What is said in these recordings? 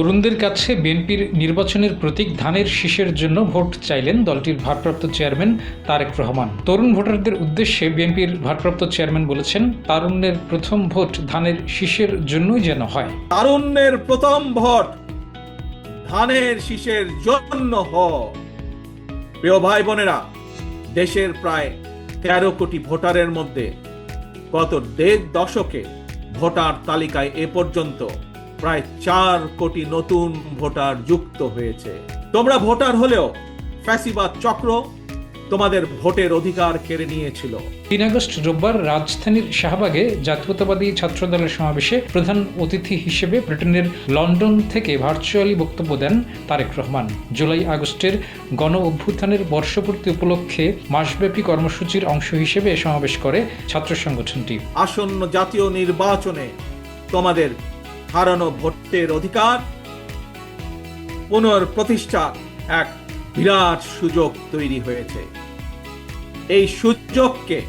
তরুণদের কাছে বিএনপির নির্বাচনের প্রতীক ধানের শীষের জন্য ভোট চাইলেন দলটির ভারপ্রাপ্ত চেয়ারম্যান তারেক রহমান। তরুণ ভোটারদের উদ্দেশ্যে বিএনপির ভারপ্রাপ্ত চেয়ারম্যান বলেছেন, তারুণ্যের প্রথম ভোট ধানের শীষের জন্যই যেন হয়। তারুণ্যের প্রথম ভোট ধানের শীষের জন্য প্রিয় ভাই বোনেরা, দেশের প্রায় তেরো কোটি ভোটারের মধ্যে গত দেড় দশকে ভোটার তালিকায় এ পর্যন্ত প্রায় চার কোটি নতুন ভোটার যুক্ত হয়েছে। তোমরা ভোটার হলেও ফ্যাসিবাদ চক্র তোমাদের ভোটের অধিকার কেড়ে নিয়েছিল। তিন আগস্ট রোববার রাজধানীর শাহবাগে জাতীয়তাবাদী ছাত্রদলের সমাবেশে প্রধান অতিথি হিসেবে ব্রিটেনের লন্ডন থেকে ভার্চুয়ালি বক্তব্য দেন তারেক রহমান। জুলাই আগস্টের গণ অভ্যুত্থানের বর্ষপূর্তি উপলক্ষে মাসব্যাপী কর্মসূচির অংশ হিসেবে সমাবেশ করে ছাত্র সংগঠনটি। আসন্ন জাতীয় নির্বাচনে তোমাদের হারানো ভোটের অধিকার। পুনঃপ্রতিষ্ঠা এক বিরাট সুযোগ তৈরি হয়েছে। এই সুযোগকে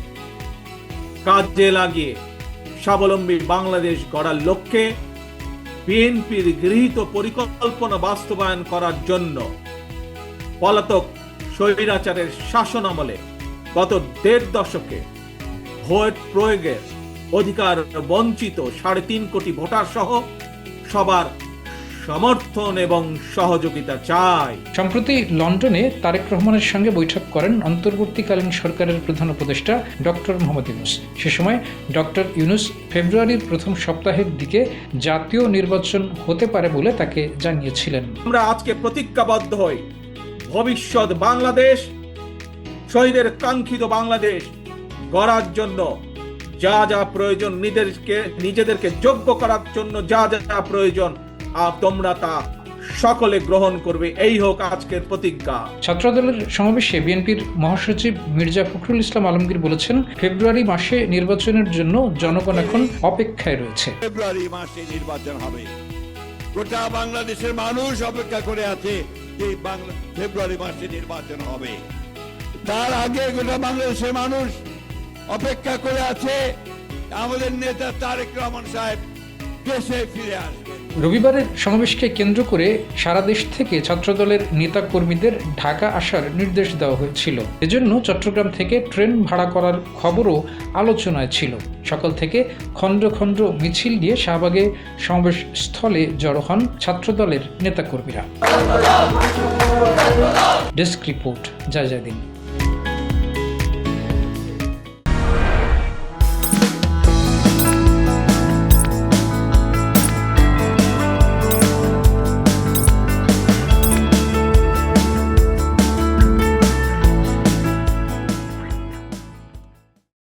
কাজে লাগিয়ে স্বাবলম্বী বাংলাদেশ গড়ার লক্ষ্যে বিএনপির গৃহীত পরিকল্পনা বাস্তবায়ন করার জন্য পলাতক স্বৈরাচারের শাসন আমলে গত দেড় দশকে ভোট প্রয়োগের অধিকার বঞ্চিত সাড়ে তিন কোটি ভোটার সহ সবার সমর্থন এবং সহযোগিতা চাই। সম্প্রতি লন্ডনে তারেক রহমানের সঙ্গে বৈঠক করেন অন্তর্বর্তীকালীন সরকারের প্রধান উপদেষ্টা ডক্টর মোহাম্মদ ইউনুস। সে সময় ডক্টর ইউনুস ফেব্রুয়ারির প্রথম সপ্তাহের দিকে জাতীয় নির্বাচন হতে পারে বলে তাকে জানিয়েছিলেন। আমরা আজকে প্রতিজ্ঞাবদ্ধ হই। ভবিষ্যৎ বাংলাদেশ শহীদের কাঙ্ক্ষিত বাংলাদেশ গড়ার জন্য। যা যা প্রয়োজন নিজেদেরকে নিজেদেরকে যোগ্য করার জন্য যা যা প্রয়োজন আর তোমরা তা সকলে গ্রহণ করবে। এই হোক আজকের প্রতিজ্ঞা। ছাত্রদলের সমাবেশে বিএনপির মহাসচিব মির্জা ফখরুল ইসলাম আলমগীর বলেছেন ফেব্রুয়ারি মাসে নির্বাচনের জন্য জনগণ এখন অপেক্ষায় রয়েছে। ফেব্রুয়ারি মাসে নির্বাচন হবে। গোটা বাংলাদেশের মানুষ অপেক্ষা করে আছে যে বাংলা ফেব্রুয়ারি মাসে নির্বাচন হবে। তার আগে গোটা বাংলাদেশের মানুষ অপেক্ষা করে আছে আমাদের নেতা তারেক রহমান সাহেব। দেশে ফিরে আসবেন। রবিবারের সমাবেশকে কেন্দ্র করে সারা দেশ থেকে ছাত্রদলের নেতা কর্মীদের ঢাকা আসার নির্দেশ দেওয়া হয়েছিল। এজন্য চট্টগ্রাম থেকে ট্রেন ভাড়া করার খবরও আলোচনায় ছিল। সকাল থেকে খণ্ড খণ্ড মিছিল দিয়ে শাহবাগে সমাবেশ স্থলে জড়ো হন ছাত্রদলের নেতাকর্মীরা। ডেস্ক রিপোর্ট, জয় জয় দিন।